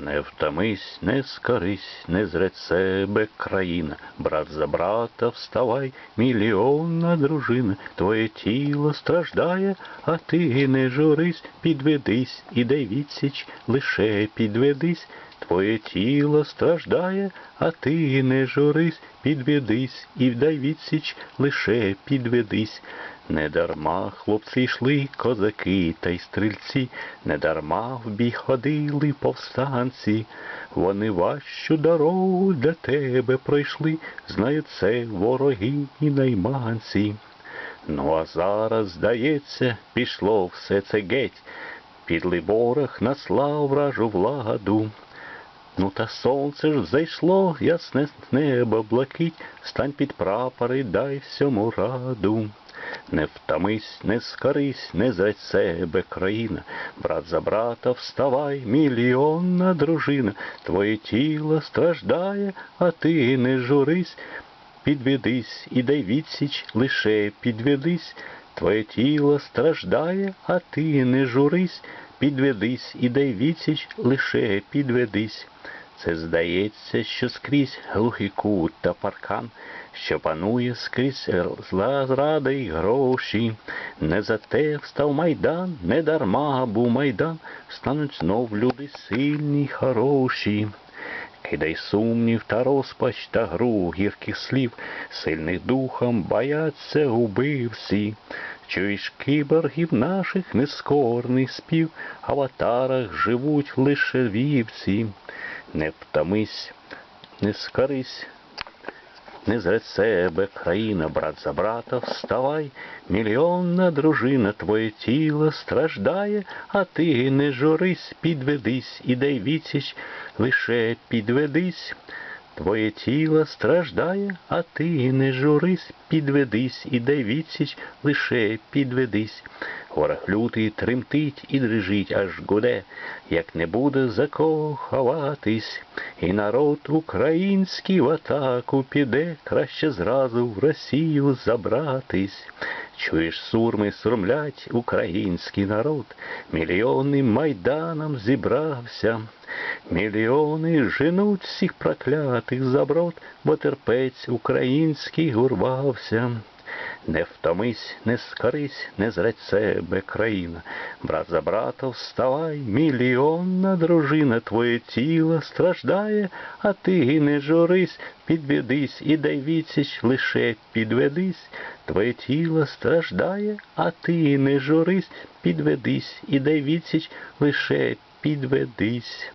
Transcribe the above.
Не втомись, не скорись, не зре себе країна, брат за брата вставай, мільйонна дружина, твоє тіло страждає, а ти не журись, підведись і дай відсіч, лише підведись, твоє тіло страждає, а ти не журись, підведись і дай відсіч, лише підведись. Недарма хлопці йшли козаки та й стрільці, недарма в бій ходили повстанці. Вони важчу дорогу для тебе пройшли, знають це вороги і найманці. Ну а зараз, здається, пішло все це геть, підлий ворог наслав вражу владу. Ну та сонце ж зайшло, ясне небо блакить, стань під прапори, дай всьому раду. Не втомись, не скорись, не зрадь себе країна, брат за брата вставай, мільйонна дружина, твоє тіло страждає, а ти не журись, підведись і дай відсіч, лише підведись, твоє тіло страждає, а ти не журись, підведись і дай відсіч, лише підведись. Це здається, що скрізь глухий кут та паркан, що панує скрізь зла зрада й гроші. Не за те встав майдан, не дарма був майдан, стануть знов люди сильні й хороші. Кидай сумнів та розпач та гру гірких слів, сильних духом бояться убивці. Чуєш киборгів наших нескорний спів, а в атарах живуть лише вівці. Не втомись, не скорись, не зред себе країна, брат за брата, вставай, мільйонна дружина, твоє тіло страждає, а ти не журись, підведись і дай відсіч, лише підведись. Твоє тіло страждає, а ти не журись, підведись і дай відсіч, лише підведись. Ворог лютий тремтить і дрижить, аж гуде, як не буде за кого ховатись, і народ український в атаку піде, краще зразу в Росію забратись. Чуєш, сурми сурмлять український народ, мільйони майданом зібрався. Мільйони женуть всіх проклятих заброд, бо терпець український урвався. Не втомись, не скорись, не зрадь себе країна. Брат за брата вставай, мільйонна дружина, твоє тіло страждає, а ти не журись, підведись і дай відсіч, лише підведись. Твоє тіло страждає, а ти не журись, підведись і дай відсіч, лише підведись.